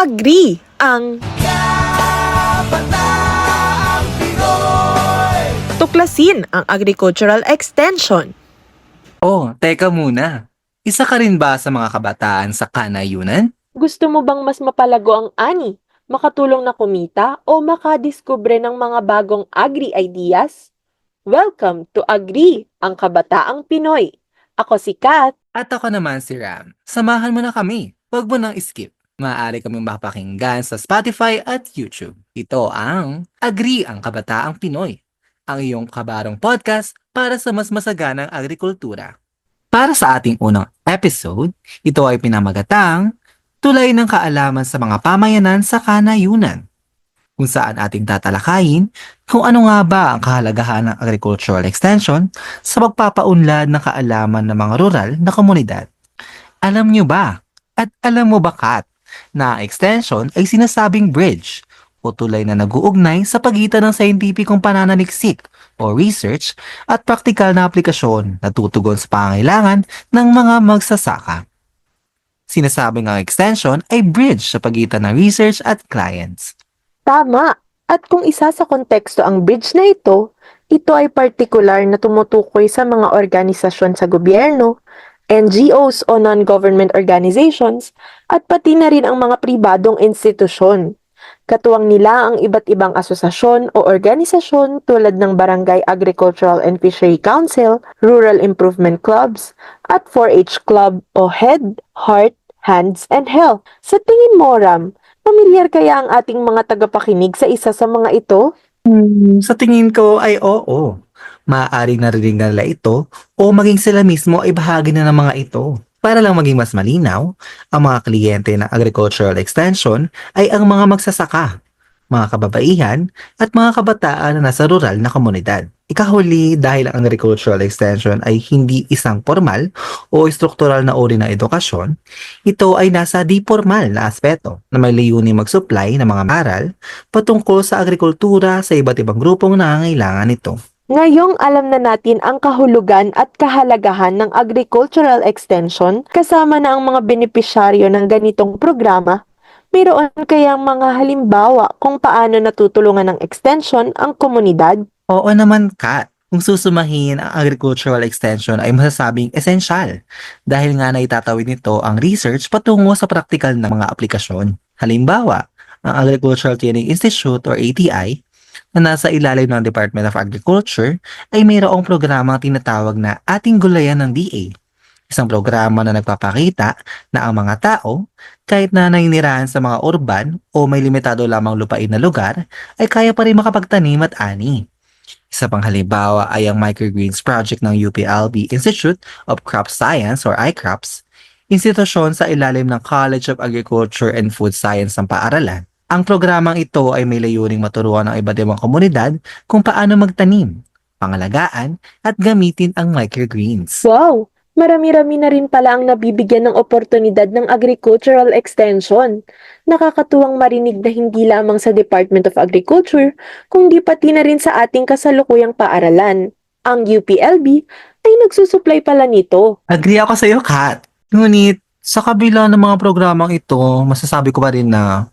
Agree ang tuklasin ang agricultural extension. Oh, teka muna. Isa ka rin ba sa mga kabataan sa kanayunan? Gusto mo bang mas mapalago ang ani, makatulong na kumita o makadiskubre ng mga bagong agri-ideas? Welcome to Agri, ang kabataang Pinoy. Ako si Kat. At ako naman si Ram. Samahan mo na kami. Huwag mo nang skip. Maaari kaming mapakinggan sa Spotify at YouTube. Ito ang Agri ang Kabataang Pinoy. Ang iyong kabarong podcast para sa mas masaganang agrikultura. Para sa ating unang episode, ito ay pinamagatang Tulay ng Kaalaman sa mga Pamayanan sa Kanayunan kung saan ating tatalakayin kung ano nga ba ang kahalagahan ng agricultural extension sa pagpapaunlad ng kaalaman ng mga rural na komunidad. Alam nyo ba? At alam mo ba, Kat, na extension ay sinasabing bridge o tulay na nag-uugnay sa pagitan ng scientificong pananaliksik o research at praktikal na aplikasyon na tutugon sa pangailangan ng mga magsasaka. Sinasabing ang extension ay bridge sa pagitan ng research at clients. Tama! At kung isa sa konteksto ang bridge na ito, ito ay partikular na tumutukoy sa mga organisasyon sa gobyerno, NGOs o non-government organizations, at pati na rin ang mga pribadong institusyon. Katuwang nila ang iba't ibang asosasyon o organisasyon tulad ng Barangay Agricultural and Fishery Council, Rural Improvement Clubs, at 4-H Club o Head, Heart, Hands, and Health. Sa tingin mo, Ram, pamilyar kaya ang ating mga tagapakinig sa isa sa mga ito? Hmm, sa tingin ko ay oo. Maaaring narinig na nila ito o maging sila mismo ay bahagi na ng mga ito. Para lang maging mas malinaw, ang mga kliyente ng agricultural extension ay ang mga magsasaka, mga kababaihan at mga kabataan na nasa rural na komunidad. Ikahuli dahil ang agricultural extension ay hindi isang formal o struktural na uri ng edukasyon, ito ay nasa di formal na aspeto na may layunin mag-supply ng mga aral patungkol sa agrikultura sa iba't ibang grupong nangangailangan nito. Ngayong alam na natin ang kahulugan at kahalagahan ng agricultural extension kasama na ang mga benepisyaryo ng ganitong programa, mayroon kayang mga halimbawa kung paano natutulungan ng extension ang komunidad? Oo naman, Kat. Kung susumahin, ang agricultural extension ay masasabing esensyal dahil nga naitatawid nito ang research patungo sa praktikal na mga aplikasyon. Halimbawa, ang Agricultural Training Institute or ATI na nasa ilalim ng Department of Agriculture ay mayroong programang tinatawag na Ating Gulayan ng DA. Isang programa na nagpapakita na ang mga tao, kahit na naninirahan sa mga urban o may limitado lamang lupain na lugar, ay kaya pa rin makapagtanim at ani. Isa pang halimbawa ay ang Microgreens Project ng UPLB Institute of Crop Science or iCrops, institusyon sa ilalim ng College of Agriculture and Food Science ng paaralan. Ang programang ito ay may layuning maturuan ng iba't ibang komunidad kung paano magtanim, pangalagaan at gamitin ang microgreens. Wow! Marami-rami na rin pala ang nabibigyan ng oportunidad ng agricultural extension. Nakakatuwang marinig na hindi lamang sa Department of Agriculture, kundi pati na rin sa ating kasalukuyang paaralan. Ang UPLB ay nagsusupply pala nito. Agree ako sa iyo, Kat. Ngunit, sa kabila ng mga programang ito, masasabi ko pa rin na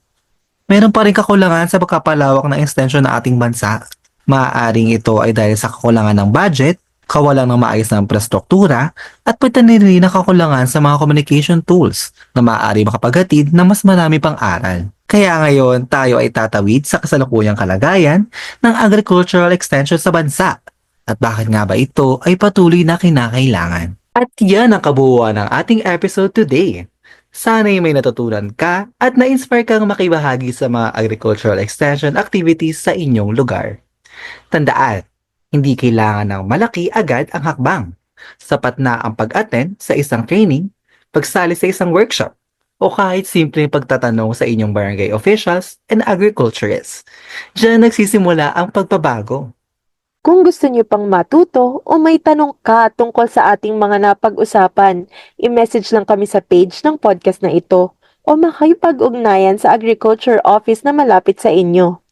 meron pa rin kakulangan sa pagkapalawak ng extension ng ating bansa. Maaaring ito ay dahil sa kakulangan ng budget, kawalan ng maayos na infrastruktura, at na rin ang kakulangan sa mga communication tools na maaari makapaghatid ng mas marami pang aral. Kaya ngayon, tayo ay tatawid sa kasalukuyang kalagayan ng agricultural extension sa bansa. At bakit nga ba ito ay patuloy na kinakailangan? At yan ang kabuuan ng ating episode today. Sana'y may natutunan ka at na-inspire kang makibahagi sa mga agricultural extension activities sa inyong lugar. Tandaan, hindi kailangan ng malaki agad ang hakbang. Sapat na ang pag-attend sa isang training, pagsali sa isang workshop, o kahit simpleng pagtatanong sa inyong barangay officials and agriculturists. Diyan nagsisimula ang pagbabago. Kung gusto niyo pang matuto o may tanong ka tungkol sa ating mga napag-usapan, i-message lang kami sa page ng podcast na ito o makipag-ugnayan sa Agriculture Office na malapit sa inyo.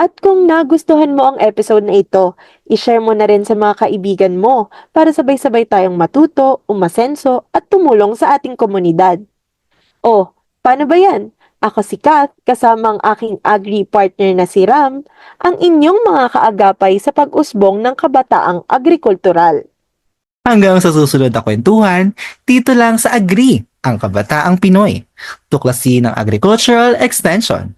At kung nagustuhan mo ang episode na ito, i-share mo na rin sa mga kaibigan mo para sabay-sabay tayong matuto, umasenso at tumulong sa ating komunidad. Oh, paano ba yan? Ako si Kath, kasama ang aking agri-partner na si Ram, ang inyong mga kaagapay sa pag-usbong ng kabataang agrikultural. Hanggang sa susunod na kwentuhan, dito lang sa Agri, ang kabataang Pinoy. Tuklasin ng Agricultural Extension.